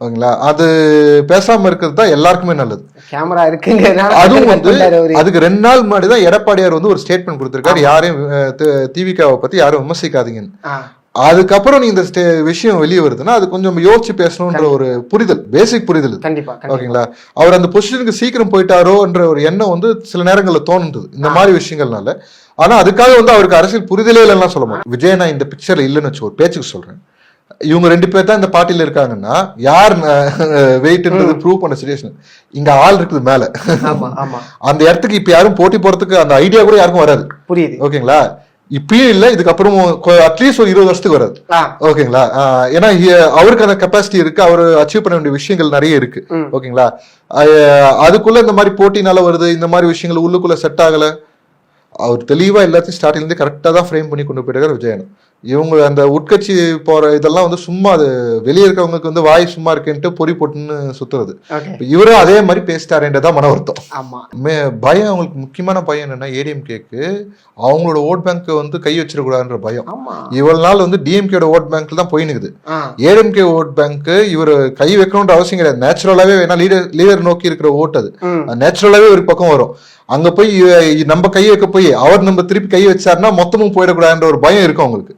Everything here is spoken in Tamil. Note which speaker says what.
Speaker 1: ஓகேங்களா? அது பேசாம இருக்கிறது தான் எல்லாருக்குமே நல்லது.
Speaker 2: கேமரா இருக்குங்கிறதுனால
Speaker 1: அதுவும் வந்து. அதுக்கு ரெண்டு நாள் முன்னாடி தான் எடப்பாடியார் வந்து ஒரு ஸ்டேட்மெண்ட் கொடுத்திருக்காரு. யாரையும் திவிகாவை பத்தி யாரும் விமர்சிக்காதீங்கன்னு.
Speaker 2: ஆ,
Speaker 1: அதுக்கப்புறம் நீ இந்த விஷயம் வெளியே வருதுன்னா அது கொஞ்சம் யோசிச்சு பேசணுன்ற ஒரு புரிதல் பேசிக் புரிதல் ஓகேங்களா? அவர் அந்த பொசிஷனுக்கு சீக்கிரம் போயிட்டாரோன்ற ஒரு எண்ணம் வந்து சில நேரங்கள்ல தோணுது இந்த மாதிரி விஷயங்கள்னால. ஆனா அதுக்காக வந்து அவருக்கு அரசியல் புரிதலே இல்லைன்னா சொல்ல மாட்டோம் விஜய் நான் இந்த பிக்சர்ல இல்லைன்னு வச்சு ஒரு பேச்சுக்கு சொல்றேன். இவங்க ரெண்டு பேர் தான் இந்த பார்ட்டில இருக்காங்கன்னா யார் வெயிட்ன்றது ப்ரூவ் பண்ண சுச்சுவேஷன் இங்க ஆள் இருக்குது மேல.
Speaker 2: ஆமா ஆமா.
Speaker 1: அந்த இடத்துக்கு இப்ப யாரும் போட்டி போறதுக்கு அந்த ஐடியா கூட யாருக்கும் வராது.
Speaker 2: புரியுது.
Speaker 1: ஓகேங்களா? இப்பயும் இல்ல இதுக்கப்புறம் அட்லீஸ்ட் ஒரு இருபது வருஷத்துக்கு வராது. ஓகேங்களா? ஏன்னா அவருக்கு அந்த கெப்பாசிட்டி இருக்கு அவர் அச்சீவ் பண்ண வேண்டிய விஷயங்கள் நிறைய இருக்கு. ஓகேங்களா? அதுக்குள்ள இந்த மாதிரி போட்டினால வருது இந்த மாதிரி விஷயங்கள் உள்ளுக்குள்ள செட் ஆகல. அவர் தெளிவா எல்லாத்தையும் ஸ்டார்டிங்ல இருந்து கரெக்டா தான் ஃப்ரேம் பண்ணி கொண்டு போயிருக்காரு விஜயன். இவங்க அந்த உட்கட்சி போற இதெல்லாம் வந்து சும்மா அது வெளியே இருக்கிறவங்களுக்கு வந்து வாய் சும்மா இருக்கேன்ட்டு பொறி போட்டுன்னு சுத்துறது. இவரும் அதே மாதிரி பேசிட்டாருன்றதான் மன வருத்தம்.
Speaker 2: ஆமா.
Speaker 1: பயம் அவங்களுக்கு முக்கியமான பயம் என்னன்னா ஏடிஎம்கேக்கு அவங்களோட ஓட் பேங்க் வந்து கை வச்சிடக்கூடாதுன்ற பயம். இவ்வளவு நாள் வந்து டிஎம்கேட ஓட் பேங்க்ல தான் போயினுக்குது. ஏடிஎம்கே ஓட் பேங்க் இவர் கை வைக்கணும்ன்ற அவசியம் கிடையாது. நேச்சுரலாவே வேணா லீடர் லீடர் நோக்கி இருக்கிற ஓட்டு அது. நேச்சுரலாவே ஒரு பக்கம் வரும். அங்க போய் நம்ம கை வைக்க போய் அவர் நம்ம திருப்பி கை வச்சாருன்னா மொத்தமும் போயிடக்கூடாதுன்ற ஒரு பயம் இருக்கும் அவங்களுக்கு.